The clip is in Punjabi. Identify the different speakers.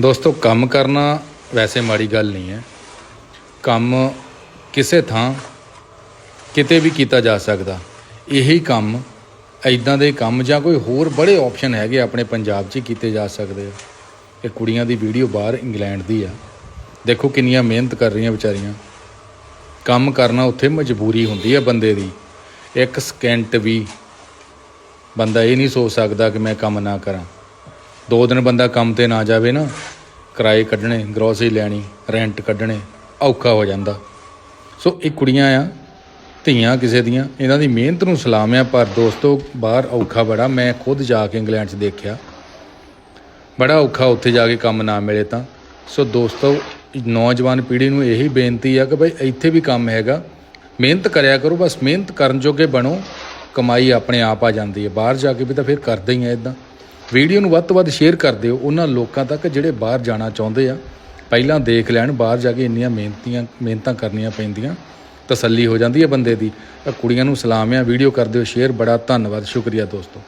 Speaker 1: ਦੋਸਤੋ, ਕੰਮ ਕਰਨਾ ਵੈਸੇ ਮਾੜੀ ਗੱਲ ਨਹੀਂ ਹੈ। ਕੰਮ ਕਿਸੇ ਥਾਂ ਕਿਤੇ ਵੀ ਕੀਤਾ ਜਾ ਸਕਦਾ। ਇਹੀ ਕੰਮ ਐਦਾਂ ਦੇ ਕੰਮ ਜਾਂ ਕੋਈ ਹੋਰ ਬੜੇ ਆਪਸ਼ਨ ਹੈਗੇ ਆਪਣੇ ਪੰਜਾਬ 'ਚ ਹੀ ਕੀਤੇ ਜਾ ਸਕਦੇ ਆ। ਇਹ ਕੁੜੀਆਂ ਦੀ ਵੀਡੀਓ ਬਾਹਰ ਇੰਗਲੈਂਡ ਦੀ ਆ। ਦੇਖੋ ਕਿੰਨੀਆਂ ਮਿਹਨਤ ਕਰ ਰਹੀਆਂ ਵਿਚਾਰੀਆਂ। ਕੰਮ ਕਰਨਾ ਉੱਥੇ ਮਜਬੂਰੀ ਹੁੰਦੀ ਹੈ ਬੰਦੇ ਦੀ। ਇੱਕ ਸਕਿੰਟ ਵੀ ਬੰਦਾ ਇਹ ਨਹੀਂ ਸੋਚ ਸਕਦਾ ਕਿ ਮੈਂ ਕੰਮ ਨਾ ਕਰਾਂ। ਦੋ ਦਿਨ ਬੰਦਾ ਕੰਮ ਤੇ ਨਾ ਜਾਵੇ ਨਾ, ਕਿਰਾਏ ਕੱਢਣੇ ਗਰੋਸਰੀ ਲੈਣੀ ਰੈਂਟ ਕੱਢਣੇ, ਔਖਾ ਹੋ ਜਾਂਦਾ। ਸੋ ਇਹ ਕੁੜੀਆਂ ਆ, ਧੀਆਂ ਕਿਸੇ ਦੀਆਂ, ਇਹਨਾਂ ਦੀ ਮਿਹਨਤ ਨੂੰ ਸਲਾਮ ਆ, ਪਰ ਦੋਸਤੋ, ਬਾਹਰ ਔਖਾ ਬੜਾ, ਮੈਂ ਖੁਦ ਜਾ ਕੇ ਇੰਗਲੈਂਡ 'ਚ ਦੇਖਿਆ। ਬੜਾ ਔਖਾ ਉੱਥੇ ਜਾ ਕੇ ਕੰਮ ਨਾ ਮਿਲੇ ਤਾਂ। ਸੋ ਦੋਸਤੋ, ਨੌਜਵਾਨ ਪੀੜ੍ਹੀ ਨੂੰ ਇਹੀ ਬੇਨਤੀ ਆ ਕਿ ਭਾਈ ਇੱਥੇ ਵੀ ਕੰਮ ਹੈਗਾ। ਮਿਹਨਤ ਕਰਿਆ ਕਰੋ, ਬਸ ਮਿਹਨਤ ਕਰਨ ਜੋਗੇ ਬਣੋ, ਕਮਾਈ ਆਪਣੇ ਆਪ ਆ ਜਾਂਦੀ ਹੈ। ਬਾਹਰ ਜਾ ਕੇ ਵੀ ਤਾਂ ਫਿਰ ਕਰਦੇ ਹੀ ਆ ਇਦਾਂ ਵੀਡੀਓ ਨੂੰ ਵੱਧ ਤੋਂ ਵੱਧ ਸ਼ੇਅਰ ਕਰ ਦਿਓ। ਉਹਨਾਂ ਲੋਕਾਂ ਤੱਕ ਜਿਹੜੇ ਬਾਹਰ ਜਾਣਾ ਚਾਹੁੰਦੇ ਆ, ਪਹਿਲਾਂ ਦੇਖ ਲੈਣ, ਬਾਹਰ ਜਾ ਕੇ ਇੰਨੀਆਂ ਮਿਹਨਤੀਆਂ, ਮਿਹਨਤਾਂ ਕਰਨੀਆਂ ਪੈਂਦੀਆਂ, ਤਸੱਲੀ ਹੋ ਜਾਂਦੀ ਹੈ ਬੰਦੇ ਦੀ। ਆਹ ਕੁੜੀਆਂ ਨੂੰ ਸਲਾਮ ਆ, ਵੀਡੀਓ ਕਰ ਦਿਓ, ਸ਼ੇਅਰ ਬੜਾ ਧੰਨਵਾਦ। ਸ਼ੁਕਰੀਆ ਦੋਸਤੋ।